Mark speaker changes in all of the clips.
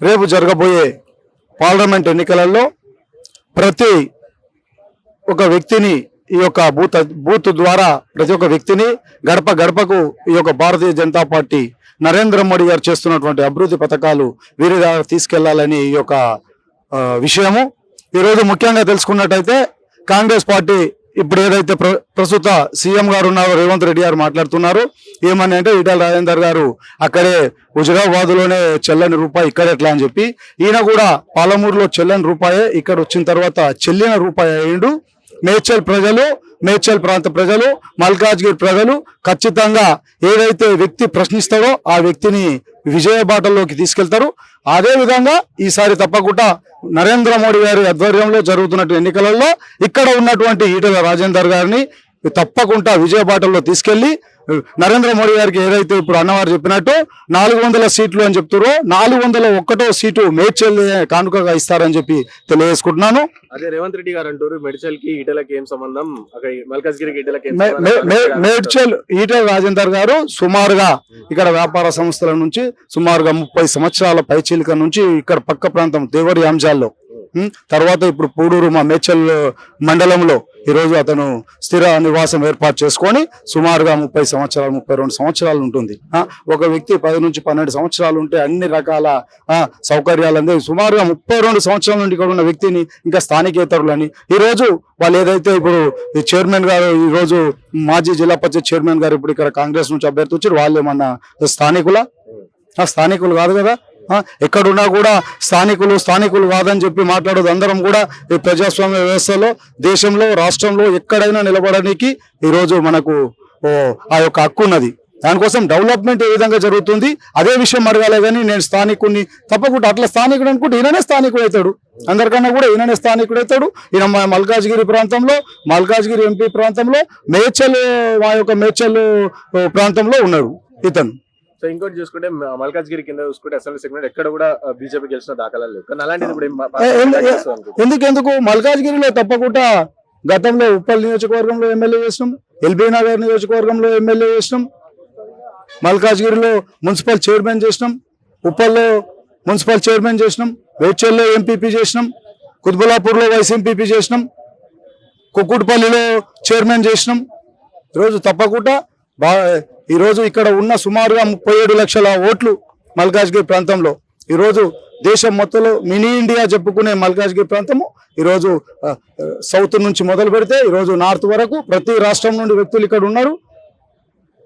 Speaker 1: రేపు జరగబోయే పార్లమెంట్ ఎన్నికలలో ప్రతి ఒక వ్యక్తిని ఈ యొక్క బూత్ బూత్ ద్వారా ప్రతి ఒక్క వ్యక్తిని గడప గడపకు ఈ యొక్క భారతీయ జనతా పార్టీ నరేంద్ర మోడీ గారు చేస్తున్నటువంటి అభివృద్ధి పథకాలు వీరి ద్వారా తీసుకెళ్ళాలని ఈ యొక్క విషయము. ఈరోజు ముఖ్యంగా తెలుసుకున్నట్టయితే కాంగ్రెస్ పార్టీ ఇప్పుడు ఏదైతే ప్ర ప్రస్తుత సీఎం గారు ఉన్నారో రేవంత్ రెడ్డి గారు మాట్లాడుతున్నారు. ఏమని అంటే ఈటల రాజేందర్ గారు అక్కడే హుజరాబాద్లోనే చెల్లని రూపాయి ఇక్కడ ఎట్లా అని చెప్పి ఈయన కూడా పాలమూరులో చెల్లని రూపాయే ఇక్కడ వచ్చిన తర్వాత చెల్లిన రూపాయి అయ్యిండు. మేడ్చల్ ప్రజలు మేడ్చల్ ప్రాంత ప్రజలు మల్కాజ్గిరి ప్రజలు ఖచ్చితంగా ఏదైతే వ్యక్తి ప్రశ్నిస్తాడో ఆ వ్యక్తిని విజయ బాటల్లోకి తీసుకెళ్తారు. అదే విధంగా ఈసారి తప్పకుండా నరేంద్ర మోడీ గారి ఆధ్వర్యంలో జరుగుతున్నటువంటి ఎన్నికలలో ఇక్కడ ఉన్నటువంటి ఈటల రాజేందర్ గారిని తప్పకుండా విజయ బాటల్లో తీసుకెళ్ళి నరేంద్ర మోడీ గారికి ఏదైతే ఇప్పుడు అన్నవారు చెప్పినట్టు నాలుగు వందల సీట్లు అని చెప్తారో నాలుగు వందల ఒక్కటో సీటు మేడ్చల్ కానుకగా ఇస్తారని చెప్పి తెలియజేసుకుంటున్నాను.
Speaker 2: అదే రేవంత్ రెడ్డి గారు అంటారు మెడిచల్కి ఈటలకి ఏం సంబంధం? మల్కాజ్గిరికి ఈటలకి
Speaker 1: మేడ్చల్ ఈటల రాజేందర్ గారు సుమారుగా ఇక్కడ వ్యాపార సంస్థల నుంచి సుమారుగా ముప్పై సంవత్సరాల పైచీలిక నుంచి ఇక్కడ పక్క ప్రాంతం దేవరి అంశాల్లో. తర్వాత ఇప్పుడు పూడూరు మా మేడ్చల్ మండలంలో ఈరోజు అతను స్థిర నివాసం ఏర్పాటు చేసుకొని సుమారుగా ముప్పై సంవత్సరాలు ముప్పై రెండు సంవత్సరాలు ఉంటుంది. ఒక వ్యక్తి పది నుంచి పన్నెండు సంవత్సరాలు ఉంటే అన్ని రకాల సౌకర్యాలు అందే. సుమారుగా ముప్పై రెండు సంవత్సరాల నుండి ఇక్కడ ఉన్న వ్యక్తిని ఇంకా స్థానికేతరులని. ఈ రోజు వాళ్ళు ఏదైతే ఇప్పుడు ఈ చైర్మన్ గారు ఈ రోజు మాజీ జిల్లా పరిషత్ చైర్మన్ గారు ఇప్పుడు ఇక్కడ కాంగ్రెస్ నుంచి అభ్యర్థి వచ్చారు వాళ్ళు ఏమన్నా స్థానికుల? స్థానికులు కాదు కదా? ఎక్కడున్నా కూడా స్థానికులు స్థానికులు కాదని చెప్పి మాట్లాడదు. అందరం కూడా ఈ ప్రజాస్వామ్య వ్యవస్థలో దేశంలో రాష్ట్రంలో ఎక్కడైనా నిలబడడానికి ఈరోజు మనకు ఓ, ఆ యొక్క హక్కు ఉన్నది. దానికోసం డెవలప్మెంట్ ఏ విధంగా జరుగుతుంది అదే విషయం అడగాలే కానీ నేను స్థానికుడిని తప్పకుండా అట్లా స్థానికుడు అనుకుంటే ఈయననే స్థానికుడు అవుతాడు. అందరికన్నా కూడా ఈయననే స్థానికుడు అవుతాడు. ఈయన మా మల్కాజ్గిరి ప్రాంతంలో మల్కాజ్గిరి ఎంపీ ప్రాంతంలో మేడ్చల్ మా యొక్క మేడ్చల్ ప్రాంతంలో ఉన్నాడు ఇతను.
Speaker 2: సో ఇంకోటి చూసుకుంటే మల్కాజ్గిరి కింద చూసుకుంటే అసెంబ్లీ సెగ్మెంట్ ఎక్కడ కూడా బీజేపీ గెలిచిన దాఖలా లేవు. కానీ అలాంటిది ఇప్పుడు ఏం మా-
Speaker 1: ఏ, ఎందు-
Speaker 2: పార్టీ చేస్తుంది అనుకుంటున్నారు?
Speaker 1: ఎందుకు ఎందుకు మల్కాజ్గిరిలో తప్పకుండా గతంలో ఉప్పల్ నియోజకవర్గంలో ఎమ్మెల్యే చేసినాం ఎల్బీ నగర్ నియోజకవర్గంలో ఎమ్మెల్యే చేసినాం మల్కాజ్గిరిలో మున్సిపల్ చైర్మన్ చేసినాం ఉప్పల్లో మున్సిపల్ చైర్మన్ చేసినాం వేడ్చల్లో ఎంపీపీ చేసినాం కుత్బులాపూర్లో వైస్ ఎంపీపీ చేసినాం కుక్కుట్పల్లిలో చైర్మన్ చేసినాం. ఈరోజు తప్పకుండా బా ఈరోజు ఇక్కడ ఉన్న సుమారుగా ముప్పై ఏడు లక్షల ఓట్లు మల్కాజ్గిరి ప్రాంతంలో. ఈరోజు దేశం మొత్తంలో మినీ ఇండియా చెప్పుకునే మల్కాజ్గిరి ప్రాంతము ఈరోజు సౌత్ నుంచి మొదలు పెడితే ఈరోజు నార్త్ వరకు ప్రతి రాష్ట్రం నుండి వ్యక్తులు ఇక్కడ ఉన్నారు.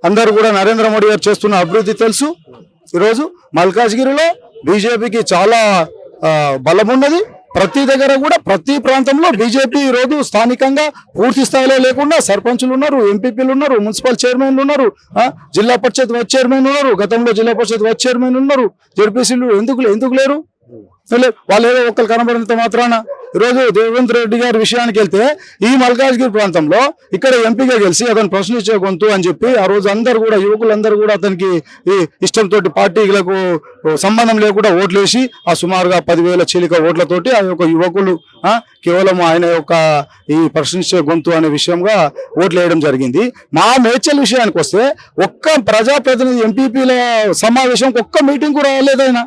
Speaker 1: అందరూ కూడా నరేంద్ర మోడీ గారు చేస్తున్న అభివృద్ధి తెలుసు. ఈరోజు మల్కాజ్గిరిలో బీజేపీకి చాలా బలం ఉన్నది ప్రతి దగ్గర కూడా ప్రతి ప్రాంతంలో బీజేపీ ఈరోజు స్థానికంగా పూర్తి స్థాయిలో లేకుండా సర్పంచులు ఉన్నారు ఎంపీపీలు ఉన్నారు మున్సిపల్ చైర్మన్లు ఉన్నారు ఆ, జిల్లా పరిషత్ వైస్ చైర్మన్ ఉన్నారు గతంలో జిల్లా పరిషత్ వైస్ చైర్మన్ ఉన్నారు. జడ్పీసీలు ఎందుకు ఎందుకు లేరు? వాళ్ళు ఏదో ఒక్కరు కనబడినంత మాత్రాన ఈరోజు దేవేంద్ర రెడ్డి గారి విషయానికి వెళ్తే ఈ మల్కాజ్గిరి ప్రాంతంలో ఇక్కడ ఎంపీగా గెలిచి అతను ప్రశ్నించే గొంతు అని చెప్పి ఆ రోజు అందరు కూడా యువకులందరూ కూడా అతనికి ఈ ఇష్టంతో పార్టీలకు సంబంధం లేకుండా ఓట్లేసి ఆ సుమారుగా పదివేల చీలిక ఓట్లతోటి ఆ యొక్క యువకులు కేవలం ఆయన యొక్క ఈ ప్రశ్నించే గొంతు అనే విషయంగా ఓట్లు వేయడం జరిగింది. మా మేడ్చల్ విషయానికి వస్తే ఒక్క ప్రజాప్రతినిధి ఎంపీపీల సమావేశం ఒక్క మీటింగ్ రాలేదు ఆయన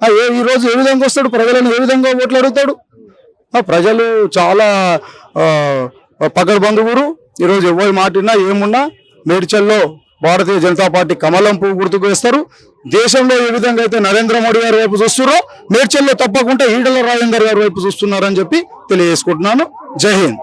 Speaker 1: ఆ, ఏ- ఈ రోజు ఏ విధంగా వస్తాడు? ప్రజలను ఏ విధంగా ఓట్లు అడుగుతాడు? ప్రజలు చాలా ఆ, పకడ్బందు ఈరోజు ఎవరి మాటినా ఏమున్నా మేడ్చల్లో భారతీయ జనతా పార్టీ కమలం పువ్వు గుర్తుకు వేస్తారు. దేశంలో ఏ విధంగా అయితే నరేంద్ర మోడీ గారి వైపు చూస్తున్నారో మేడ్చల్లో తప్పకుండా ఈడల రాజేందర్ గారి వైపు చూస్తున్నారని చెప్పి తెలియజేసుకుంటున్నాను. జై హింద్.